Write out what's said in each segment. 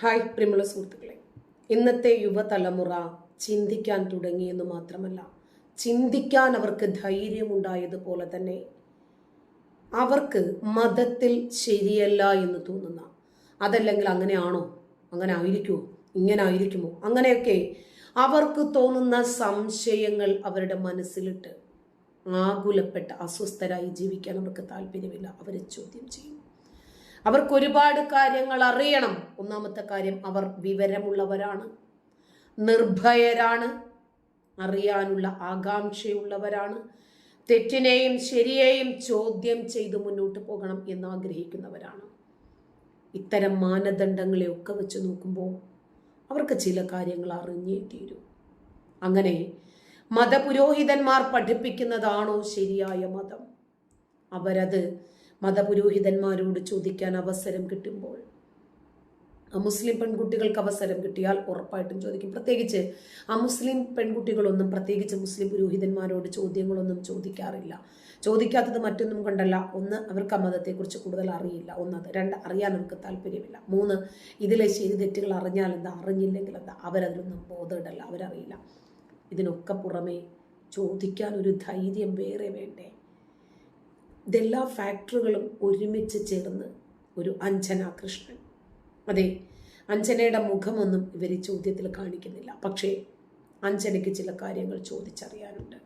Hi പ്രിമുള സുഹൃത്തുക്കളെ. ഇന്നത്തെ യുവതലമുറ ചിന്തിക്കാൻ തുടങ്ങിയെന്ന് മാത്രമല്ല ചിന്തിക്കാൻ അവർക്ക് ധൈര്യമുണ്ടായതുപോലെ തന്നെ അവർക്ക് മതത്തിൽ ശരിയല്ല എന്ന് തോന്നുന്ന അതല്ലെങ്കിൽ അങ്ങനെയാണോ? അങ്ങനെ ആയിരിക്കുമോ ഇങ്ങനെ ആയിരിക്കുമോ? അങ്ങനെയൊക്കെ അവർക്ക് തോന്നുന്ന സംശയങ്ങൾ അവരുടെ മനസ്സിലിട്ട് ആകുലപ്പെട്ട് അസ്വസ്ഥരായി ജീവിക്കാൻ അവർക്ക് താല്പര്യമില്ല. അവരെ ചോദ്യം ചെയ്യും. അവർക്ക് ഒരുപാട് കാര്യങ്ങൾ അറിയണം. ഒന്നാമത്തെ കാര്യം അവർ വിവരമുള്ളവരാണ്. നിർഭയരാണ്. അറിയാനുള്ള ആകാംക്ഷയുള്ളവരാണ്. തെറ്റിനെയും ശരിയെയും ചോദ്യം ചെയ്ത് മുന്നോട്ട് പോകണം എന്ന് ആഗ്രഹിക്കുന്നവരാണ് ഇത്തരം മാനദണ്ഡങ്ങളെയൊക്കെ വെച്ച് നോക്കുമ്പോൾ അവർക്ക് ചില കാര്യങ്ങൾ അറിഞ്ഞേ തീരൂ. അങ്ങനെ മതപുരോഹിതന്മാർ പഠിപ്പിക്കുന്നതാണോ ശരിയായ മതം? അവരത് മതപുരോഹിതന്മാരോട് ചോദിക്കാൻ അവസരം കിട്ടുമ്പോൾ മുസ്ലിം പെൺകുട്ടികൾക്ക് അവസരം കിട്ടിയാൽ ഉറപ്പായിട്ടും ചോദിക്കും. പ്രത്യേകിച്ച് ആ മുസ്ലിം പെൺകുട്ടികളൊന്നും പ്രത്യേകിച്ച് മുസ്ലിം പുരോഹിതന്മാരോട് ചോദ്യങ്ങളൊന്നും ചോദിക്കാറില്ല. ചോദിക്കാത്തത് മറ്റൊന്നും കൊണ്ടല്ല. ഒന്ന് അവർക്ക് ആ മതത്തെക്കുറിച്ച് കൂടുതൽ അറിയില്ല. ഒന്നത് രണ്ട് അറിയാൻ അവർക്ക് താല്പര്യമില്ല. മൂന്ന് ഇതിലെ ശരി തെറ്റുകൾ അറിഞ്ഞാൽ എന്താ? അറിഞ്ഞില്ലെങ്കിൽ എന്താ? അവരതിലൊന്നും ബോധമിടല്ല അവരറിയില്ല. ഇതിനൊക്കെ പുറമേ ചോദിക്കാൻ ഒരു ധൈര്യം വേറെ വേണ്ടേ? ഇതെല്ലാ ഫാക്ടറുകളും ഒരുമിച്ച് ചേർന്ന് ഒരു അഞ്ജന കൃഷ്ണൻ. അതെ അഞ്ജനയുടെ മുഖമൊന്നും ഇവർ ചോദ്യത്തിൽ കാണിക്കുന്നില്ല. പക്ഷേ അഞ്ജനയ്ക്ക് ചില കാര്യങ്ങൾ ചോദിച്ചറിയാനുണ്ട്.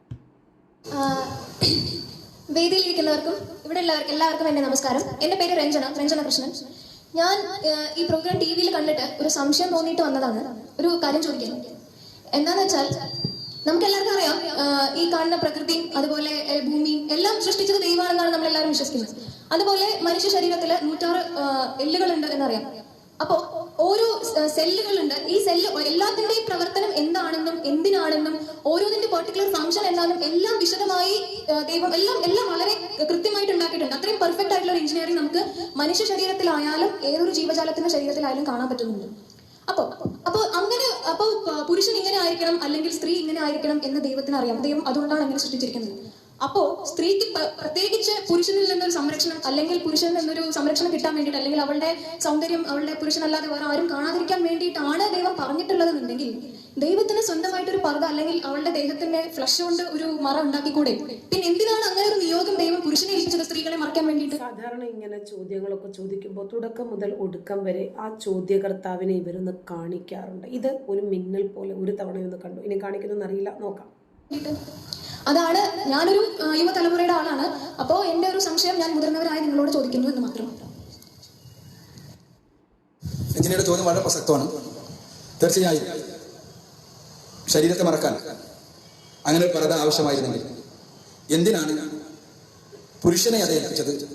വേദിയിലിരിക്കുന്നവർക്കും ഇവിടെ എല്ലാവർക്കും എല്ലാവർക്കും എന്റെ നമസ്കാരം. എന്റെ പേര് രഞ്ജന രഞ്ജന കൃഷ്ണൻ. ഞാൻ ഈ പ്രോഗ്രാം ടി വിയിൽ കണ്ടിട്ട് ഒരു സംശയം തോന്നിയിട്ട് വന്നതാണ്. ഒരു കാര്യം ചോദിക്കാൻ എന്താന്ന് വെച്ചാൽ നമുക്ക് എല്ലാവർക്കും അറിയാം ഈ കാണുന്ന പ്രകൃതി അതുപോലെ ഭൂമി ഭൂമിയും എല്ലാം സൃഷ്ടിച്ചത് ദൈവമാണെന്നാണ് നമ്മൾ എല്ലാവരും വിശ്വസിക്കുന്നത്. അതുപോലെ മനുഷ്യ ശരീരത്തിൽ നൂറ്റാറ് എല്ലുകളുണ്ട് എന്നറിയാം. അപ്പോ ഓരോ സെല്ലുകളുണ്ട്. ഈ സെല്ല് എല്ലാത്തിന്റെയും പ്രവർത്തനം എന്താണെന്നും എന്തിനാണെന്നും ഓരോന്നിന്റെ പെർട്ടിക്കുലർ ഫംഗ്ഷൻ എന്താണെന്നും എല്ലാം വിശദമായി ദൈവം എല്ലാം എല്ലാം വളരെ കൃത്യമായിട്ട് ഉണ്ടാക്കിയിട്ടുണ്ട്. അത്രയും പെർഫെക്റ്റ് ആയിട്ടുള്ള ഒരു എഞ്ചിനീയറിംഗ് നമുക്ക് മനുഷ്യ ശരീരത്തിലായാലും ഏതൊരു ജീവജാലത്തിന്റെ ശരീരത്തിലായാലും കാണാൻ പറ്റുന്നുണ്ട്. അപ്പോ അപ്പോ അങ്ങനെ അപ്പൊ പുരുഷൻ ഇങ്ങനെ ആയിരിക്കണം അല്ലെങ്കിൽ സ്ത്രീ ഇങ്ങനെ ആയിരിക്കണം എന്ന് ദൈവത്തിന് അറിയാം. ദൈവം അതുകൊണ്ടാണ് അങ്ങനെ സൃഷ്ടിച്ചിരിക്കുന്നത്. അപ്പോ സ്ത്രീക്ക് പ്രത്യേകിച്ച് പുരുഷനിൽ നിന്നൊരു സംരക്ഷണം അല്ലെങ്കിൽ പുരുഷനിൽ നിന്നൊരു സംരക്ഷണം കിട്ടാൻ വേണ്ടിയിട്ട് അല്ലെങ്കിൽ അവളുടെ സൗന്ദര്യം അവളുടെ പുരുഷനല്ലാതെ വേറെ ആരും കാണാതിരിക്കാൻ വേണ്ടിയിട്ടാണ് ദൈവം പറഞ്ഞിട്ടുള്ളതെന്നുണ്ടെങ്കിൽ ദൈവത്തിന് സ്വന്തമായിട്ട് ഒരു പർദ്ദ അല്ലെങ്കിൽ അവളുടെ ദേഹത്തിന്റെ ഫ്ലഷ് കൊണ്ട് ഒരു മറ ഉണ്ടാക്കിക്കൂടെ? പിന്നെ എന്തിനാണ് അങ്ങനെ ഒരു നിയോഗം ദൈവം മറയ്ക്കാൻ വേണ്ടിയിട്ട്? സാധാരണ ഇങ്ങനെ ചോദ്യങ്ങളൊക്കെ ചോദിക്കുമ്പോൾ തുടക്കം മുതൽ ഒടുക്കം വരെ ആ ചോദ്യകർത്താവിനെ ഇവരൊന്ന് കാണിക്കാറുണ്ട്. ഇത് ഒരു മിന്നൽ പോലെ ഒരു തവണയൊന്ന് കണ്ടു. ഇനി കാണിക്കുന്നതെന്ന് അറിയില്ല. നോക്കാം. അതാണ് ഞാനൊരു യുവതലമുറയുടെ ആളാണ്. അപ്പോ എന്റെ ഒരു സംശയം ഞാൻ മുതിർന്നവരായ നിങ്ങളോട് ചോദിക്കുന്നു എന്ന് മാത്രം. രജനിയുടെ ചോദ്യം വളരെ പ്രസക്തമാണ്. തീർച്ചയായും ശരീരത്തെ മറക്കാൻ അങ്ങനെ ഒരു പരത ആവശ്യമായിരുന്നെങ്കിൽ എന്തിനാണ് പുരുഷനെ അത് ഏൽപ്പിച്ചത്.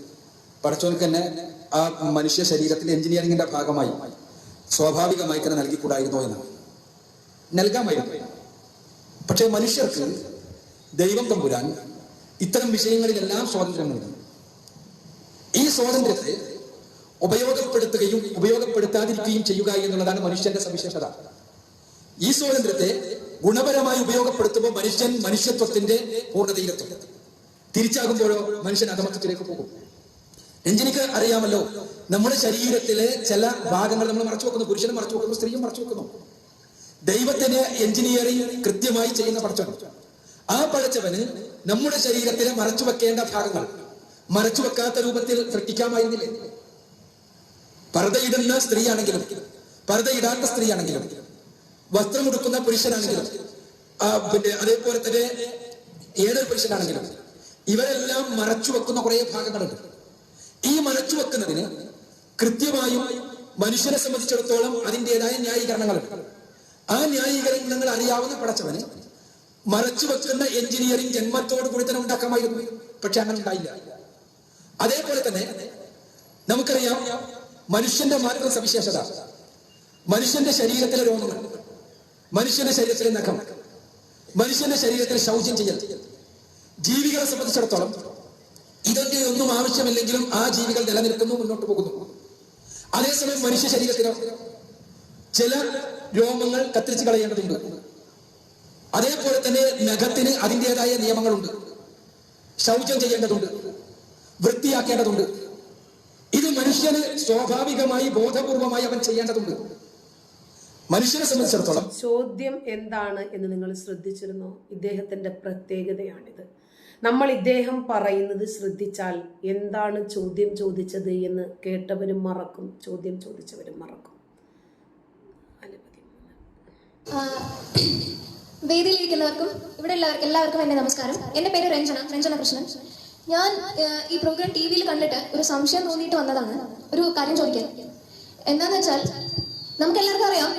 പടച്ചോനക്ക് തന്നെ ആ മനുഷ്യ ശരീരത്തിന്റെ എഞ്ചിനീയറിംഗിന്റെ ഭാഗമായി സ്വാഭാവികമായി തന്നെ നൽകിക്കൂടായിരുന്നോ എന്നാണ് നൽകാമായിരുന്നു. പക്ഷേ മനുഷ്യർക്ക് ദൈവം തമ്പുരാൻ ഇത്തരം വിഷയങ്ങളിലെല്ലാം സ്വാതന്ത്ര്യം നൽകി. ഈ സ്വാതന്ത്ര്യത്തെ ഉപയോഗപ്പെടുത്തുകയും ഉപയോഗപ്പെടുത്താതിരിക്കുകയും ചെയ്യുക എന്നുള്ളതാണ് മനുഷ്യന്റെ സവിശേഷത. ഈ സ്വാതന്ത്ര്യത്തെ ഗുണപരമായി ഉപയോഗപ്പെടുത്തുമ്പോൾ മനുഷ്യൻ മനുഷ്യത്വത്തിന്റെ പൂർണതയിലെത്തും. തിരിച്ചാകുമ്പോഴോ മനുഷ്യൻ അധമത്വത്തിലേക്ക് പോകും. രഞ്ജനിക്ക് അറിയാമല്ലോ നമ്മുടെ ശരീരത്തിലെ ചില ഭാഗങ്ങൾ നമ്മൾ മറച്ചു വെക്കുന്നു. പുരുഷനും മറച്ചു വെക്കുന്നു സ്ത്രീയും മറച്ചു വെക്കുന്നു. ദൈവത്തിന് എഞ്ചിനീയറിംഗ് കൃത്യമായി ചെയ്യുന്ന പടച്ചവൻ ആ പഠിച്ചവന് നമ്മുടെ ശരീരത്തിലെ മറച്ചു വെക്കേണ്ട ഭാഗങ്ങൾ മറച്ചു വെക്കാത്ത രൂപത്തിൽ സൃഷ്ടിക്കാമായിരുന്നില്ലേ? പർദ്ദയിടുന്ന സ്ത്രീയാണെങ്കിലും പർദ്ദയിടാത്ത സ്ത്രീയാണെങ്കിലും വസ്ത്രമുടുക്കുന്ന പുരുഷനാണെങ്കിലും പിന്നെ അതേപോലെ തന്നെ ഏതൊരു പുരുഷനാണെങ്കിലും ഇവരെല്ലാം മറച്ചു വെക്കുന്ന കുറേ ഭാഗങ്ങളുണ്ട്. ഈ മറച്ചു വെക്കുന്നതിന് കൃത്യമായും മനുഷ്യരെ സംബന്ധിച്ചിടത്തോളം അതിന്റെതായ ന്യായീകരണങ്ങളുണ്ട്. ആ ന്യായീകരണങ്ങൾ അറിയാവുന്ന പടച്ചവന് മറച്ചു വെക്കുന്ന എഞ്ചിനീയറിംഗ് ജന്മത്തോട് കൂടി തന്നെ ഉണ്ടാക്കാമായിരുന്നു. പക്ഷെ അങ്ങനെ ഉണ്ടായില്ല. അതേപോലെ തന്നെ നമുക്കറിയാം മനുഷ്യന്റെ മാത്രം സവിശേഷത മനുഷ്യന്റെ ശരീരത്തിലെ രോഗങ്ങൾ മനുഷ്യന്റെ ശരീരത്തിലെ നഖം മനുഷ്യന്റെ ശരീരത്തിൽ ശൗചം ചെയ്യൽ ജീവികളെ സംബന്ധിച്ചിടത്തോളം ഇതൊക്കെ ഒന്നും ആവശ്യമില്ലെങ്കിലും ആ ജീവികൾ നിലനിൽക്കുന്നു മുന്നോട്ട് പോകുന്നു. അതേസമയം മനുഷ്യ ശരീരത്തിനോ ചില രോമങ്ങൾ കത്തിരിച്ച് കളയേണ്ടതുണ്ട്. അതേപോലെ തന്നെ നഖത്തിന് അതിന്റെതായ നിയമങ്ങളുണ്ട്. ശൗചം ചെയ്യേണ്ടതുണ്ട്. വൃത്തിയാക്കേണ്ടതുണ്ട്. ഇത് മനുഷ്യന് സ്വാഭാവികമായി ബോധപൂർവമായി അവൻ ചെയ്യേണ്ടതുണ്ട്. മനുഷ്യനെ സംബന്ധിച്ചിടത്തോളം ചോദ്യം എന്താണ് എന്ന് നിങ്ങൾ ശ്രദ്ധിച്ചിരുന്നോ? ഇദ്ദേഹത്തിന്റെ പ്രത്യേകതയാണിത്. നമ്മൾ ഇദ്ദേഹം പറയുന്നത് ശ്രദ്ധിച്ചാൽ എന്താണ് ചോദ്യം ചോദിച്ചത് എന്ന് കേട്ടവരും മറക്കും ചോദ്യം ചോദിച്ചവരും മറക്കും. വേദിയിലിരിക്കുന്നവർക്കും ഇവിടെ ഉള്ളവർക്ക് എല്ലാവർക്കും എന്റെ നമസ്കാരം. എന്റെ പേര് രഞ്ജന രഞ്ജന കൃഷ്ണൻ. ഞാൻ ഈ പ്രോഗ്രാം ടി വിയിൽ കണ്ടിട്ട് ഒരു സംശയം തോന്നിയിട്ട് വന്നതാണ് ഒരു കാര്യം ചോദിക്കാൻ. എന്താന്ന് വെച്ചാൽ നമുക്ക് എല്ലാവർക്കും അറിയാം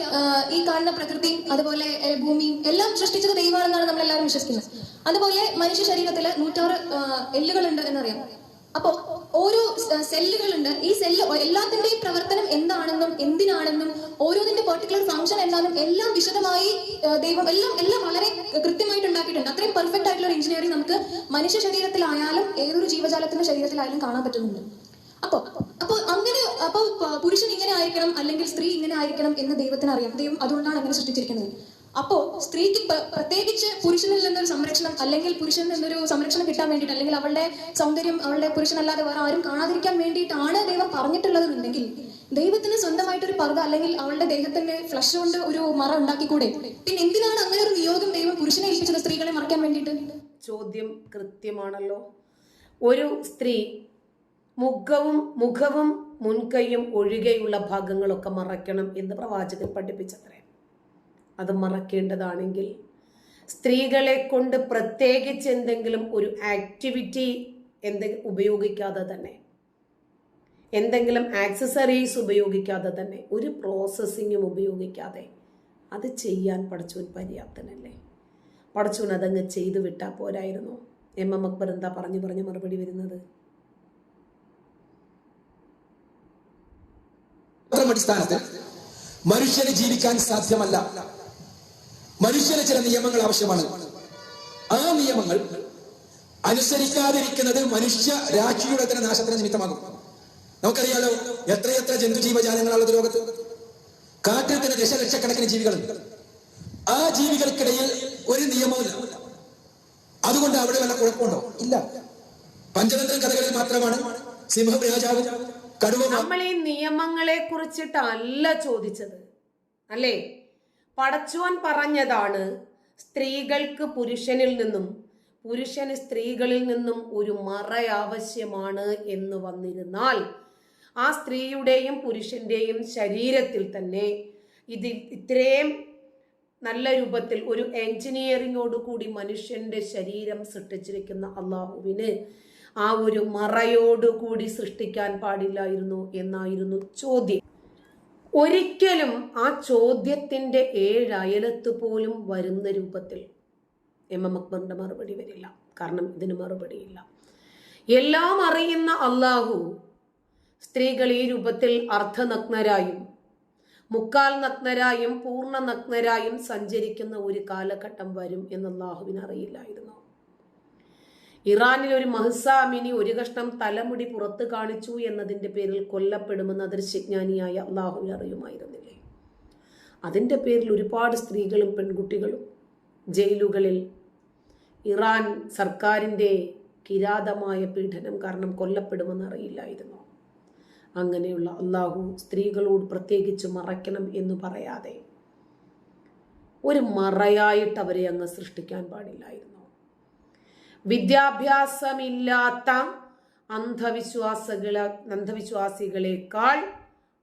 ഈ കാണുന്ന പ്രകൃതിയും അതുപോലെ ഭൂമിയും എല്ലാം സൃഷ്ടിച്ചത് ദൈവമാണെന്നാണ് നമ്മൾ എല്ലാവരും വിശ്വസിക്കുന്നത്. അതുപോലെ മനുഷ്യ ശരീരത്തിൽ നൂറ്റാറ് എല്ലുകളുണ്ട് എന്നറിയാം. അപ്പോ ഓരോ സെല്ലുകൾ ഉണ്ട് ഈ സെല്ല് എല്ലാത്തിന്റെയും പ്രവർത്തനം എന്താണെന്നും എന്തിനാണെന്നും ഓരോന്നിന്റെ പെർട്ടിക്കുലർ ഫംഗ്ഷൻ എന്താണെന്നും എല്ലാം വിശദമായി ദൈവം എല്ലാം എല്ലാം വളരെ കൃത്യമായിട്ട് ഉണ്ടാക്കിയിട്ടുണ്ട്. അത്രയും പെർഫെക്റ്റ് ആയിട്ടുള്ള ഒരു എഞ്ചിനീയറിംഗ് നമുക്ക് മനുഷ്യ ശരീരത്തിലായാലും ഏതൊരു ജീവജാലത്തിന്റെ ശരീരത്തിലായാലും കാണാൻ പറ്റുന്നുണ്ട്. അപ്പോ അപ്പൊ അങ്ങനെ അപ്പൊ പുരുഷൻ ഇങ്ങനെ ആയിരിക്കണം അല്ലെങ്കിൽ സ്ത്രീ ഇങ്ങനെ ആയിരിക്കണം എന്ന് ദൈവത്തിന് അറിയാം. ദൈവം അതുകൊണ്ടാണ് അങ്ങനെ സൃഷ്ടിച്ചിരിക്കുന്നത്. അപ്പോ സ്ത്രീക്ക് പ്രത്യേകിച്ച് പുരുഷനിൽ നിന്നൊരു സംരക്ഷണം അല്ലെങ്കിൽ പുരുഷനിൽ നിന്നൊരു സംരക്ഷണം കിട്ടാൻ വേണ്ടിയിട്ട് അല്ലെങ്കിൽ അവളുടെ സൗന്ദര്യം അവളുടെ പുരുഷനല്ലാതെ വേറെ ആരും കാണാതിരിക്കാൻ വേണ്ടിയിട്ടാണ് ദൈവം പറഞ്ഞിട്ടുള്ളതെന്നുണ്ടെങ്കിൽ ദൈവത്തിന് സ്വന്തമായിട്ട് ഒരു പർദ്ദ അല്ലെങ്കിൽ അവളുടെ ദേഹത്തിന്റെ ഫ്ലഷ് കൊണ്ട് ഒരു മറ ഉണ്ടാക്കിക്കൂടെ? പിന്നെ എന്തിനാണ് അങ്ങനെ ഒരു നിയോഗം ദൈവം പുരുഷനെ ഏൽപ്പിച്ചത് സ്ത്രീകളെ മറക്കാൻ വേണ്ടിയിട്ട്? ചോദ്യം കൃത്യമാണല്ലോ. ഒരു സ്ത്രീ മുഖവും മുഖവും മുൻകൈയും ഒഴികെയുള്ള ഭാഗങ്ങളൊക്കെ മറയ്ക്കണം എന്ന് പ്രവാചകൻ പഠിപ്പിച്ചത്രേ. അത് മറക്കേണ്ടതാണെങ്കിൽ. സ്ത്രീകളെ കൊണ്ട് പ്രത്യേകിച്ച് എന്തെങ്കിലും ഒരു ആക്ടിവിറ്റി എന്തെങ്കിലും ഉപയോഗിക്കാതെ തന്നെ. എന്തെങ്കിലും ആക്സസറീസ് ഉപയോഗിക്കാതെ തന്നെ. ഒരു പ്രോസസ്സിങ്ങും ഉപയോഗിക്കാതെ. അത് ചെയ്യാൻ പഠിച്ചവൻ പര്യാപ്തനല്ലേ? പഠിച്ചവൻ അതങ്ങ് ചെയ്തു വിട്ടാൽ പോരായിരുന്നു. എം എം അക്ബർ എന്താ പറഞ്ഞു പറഞ്ഞു മറുപടി വരുന്നത്? മനുഷ്യന് ജീവിക്കാൻ സാധ്യമല്ല. മനുഷ്യന് ചില നിയമങ്ങൾ ആവശ്യമാണ്. ആ നിയമങ്ങൾ അനുസരിക്കാതിരിക്കുന്നത് മനുഷ്യ രാശിയുടെ തന്നെ നാശത്തിന് നിമിത്തമാകും. നമുക്കറിയാലോ എത്രയെത്ര ജന്തു ജന്തുജീവജാലങ്ങളുള്ളത് ലോകത്ത്. കാറ്റിൽ തന്നെ ദശലക്ഷക്കണക്കിന് ജീവികളുണ്ട് ആ ജീവികൾക്കിടയിൽ ഒരു നിയമവുമില്ല. അതുകൊണ്ട് അവിടെ വല്ല കുഴപ്പമുണ്ടോ? ഇല്ല. പഞ്ചതന്ത്ര കഥകളിൽ മാത്രമാണ് സിംഹം രാജാവും കടുവ നമ്മൾ ഈ നിയമങ്ങളെ കുറിച്ചിട്ടല്ല ചോദിച്ചത്. അല്ലേ? പടച്ചോൻ പറഞ്ഞതാണ് സ്ത്രീകൾക്ക് പുരുഷനിൽ നിന്നും പുരുഷന് സ്ത്രീകളിൽ നിന്നും ഒരു മറ ആവശ്യമാണ് എന്ന് വന്നിരുന്നാൽ ആ സ്ത്രീയുടെയും പുരുഷന്റെയും ശരീരത്തിൽ തന്നെ ഇത് ഇത്രയും നല്ല രൂപത്തിൽ ഒരു എൻജിനീയറിങ്ങോട് കൂടി മനുഷ്യന്റെ ശരീരം സൃഷ്ടിച്ചിരിക്കുന്ന അള്ളാഹുവിന് ആ ഒരു മറയോടുകൂടി സൃഷ്ടിക്കാൻ പാടില്ലായിരുന്നു എന്നായിരുന്നു ചോദ്യം. ഒരിക്കലും ആ ചോദ്യത്തിന്റെ ഏഴയലത്ത് പോലും വരുന്ന രൂപത്തിൽ എം എം അക്ബറിന്റെ മറുപടി വരില്ല. കാരണം ഇതിന് മറുപടിയില്ല. എല്ലാം അറിയുന്ന അള്ളാഹു സ്ത്രീകൾ ഈ രൂപത്തിൽ അർദ്ധനഗ്നരായും മുക്കാൽ നഗ്നരായും പൂർണ നഗ്നരായും സഞ്ചരിക്കുന്ന ഒരു കാലഘട്ടം വരും എന്ന് അള്ളാഹുവിന് അറിയില്ലായിരുന്നു. ഇറാനിൽ ഒരു മഹസാമിനി ഒരു കഷ്ണം തലമുടി പുറത്ത് കാണിച്ചു എന്നതിന്റെ പേരിൽ കൊല്ലപ്പെടുമെന്ന് അദൃശ്യജ്ഞാനിയായ അള്ളാഹു അറിയുമായിരുന്നില്ലേ? അതിന്റെ പേരിൽ ഒരുപാട് സ്ത്രീകളും പെൺകുട്ടികളും ജയിലുകളിൽ ഇറാൻ സർക്കാരിന്റെ കിരാതമായ പീഡനം കാരണം കൊല്ലപ്പെടുമെന്ന് അറിയില്ലായിരുന്നു. അങ്ങനെയുള്ള അള്ളാഹു സ്ത്രീകളോട് പ്രത്യേകിച്ച് മറയ്ക്കണം എന്ന് പറയാതെ ഒരു മറയായിട്ട് അവരെ അങ്ങ് സൃഷ്ടിക്കാൻ പാടില്ലായിരുന്നു. വിദ്യാഭ്യാസമില്ലാത്ത അന്ധവിശ്വാസികളെ അന്ധവിശ്വാസികളെക്കാൾ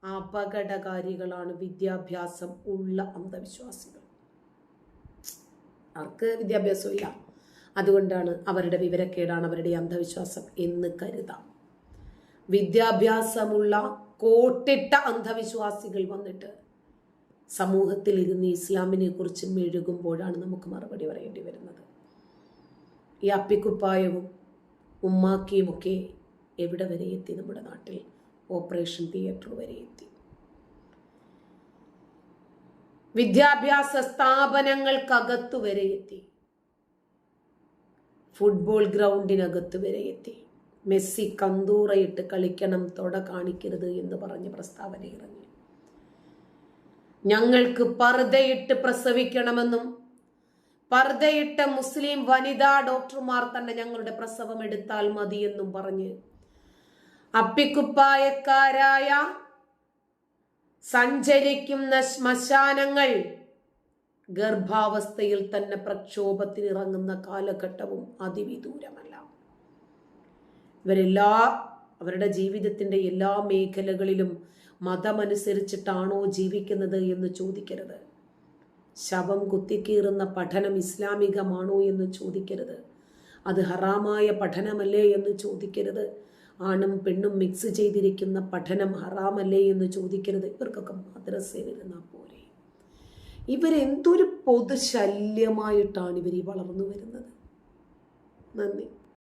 അപകടകാരികളാണ് വിദ്യാഭ്യാസം ഉള്ള അന്ധവിശ്വാസികൾ. അവർക്ക് വിദ്യാഭ്യാസമില്ല. അതുകൊണ്ടാണ് അവരുടെ വിവരക്കേടാണ് അവരുടെ അന്ധവിശ്വാസം എന്ന് കരുതാം. വിദ്യാഭ്യാസമുള്ള കോട്ടിട്ട അന്ധവിശ്വാസികൾ വന്നിട്ട് സമൂഹത്തിൽ ഇരുന്ന് ഇസ്ലാമിനെ കുറിച്ച് മെഴുകുമ്പോഴാണ് നമുക്ക് മറുപടി പറയേണ്ടി വരുന്നത്. ഈ അപ്പിക്കുപ്പായവും ഉമ്മാക്കിയുമൊക്കെ എവിടെ വരെ എത്തി നമ്മുടെ നാട്ടിൽ? ഓപ്പറേഷൻ തിയേറ്റർ വരെ എത്തി. വിദ്യാഭ്യാസ സ്ഥാപനങ്ങൾക്കകത്തു വരെ എത്തി. ഫുട്ബോൾ ഗ്രൗണ്ടിനകത്ത് വരെ എത്തി. മെസ്സി കന്തൂറയിട്ട് കളിക്കണം തൊട കാണിക്കരുത് എന്ന് പറഞ്ഞ് പ്രസ്താവന ഇറങ്ങി. ഞങ്ങൾക്ക് പർദ്ദയിട്ട് പ്രസവിക്കണമെന്നും പർദ്ദയിട്ട മുസ്ലിം വനിതാ ഡോക്ടർമാർ തന്നെ ഞങ്ങളുടെ പ്രസവം എടുത്താൽ മതിയെന്നും പറഞ്ഞ് അപ്പിക്കുപ്പായക്കാരായ സഞ്ചരിക്കുന്ന ശ്മശാനങ്ങൾ ഗർഭാവസ്ഥയിൽ തന്നെ പ്രക്ഷോഭത്തിനിറങ്ങുന്ന കാലഘട്ടവും അതിവിദൂരമല്ല. ഇവരെല്ലാ അവരുടെ ജീവിതത്തിന്റെ എല്ലാ മേഖലകളിലും മതമനുസരിച്ചിട്ടാണോ ജീവിക്കുന്നത് എന്ന് ചോദിക്കരുത്. ശവം കുത്തിക്കീറുന്ന പഠനം ഇസ്ലാമികമാണോ എന്ന് ചോദിക്കരുത്. അത് ഹറാമായ പഠനമല്ലേ എന്ന് ചോദിക്കരുത്. ആണും പെണ്ണും മിക്സ് ചെയ്തിരിക്കുന്ന പഠനം ഹറാമല്ലേ എന്ന് ചോദിക്കരുത്. ഇവർക്കൊക്കെ മദ്രസയിലിരുന്നാൽ പോലെ ഇവരെന്തൊരു പൊതുശല്യമായിട്ടാണ് ഇവർ ഈ വളർന്നു വരുന്നത്. നന്ദി.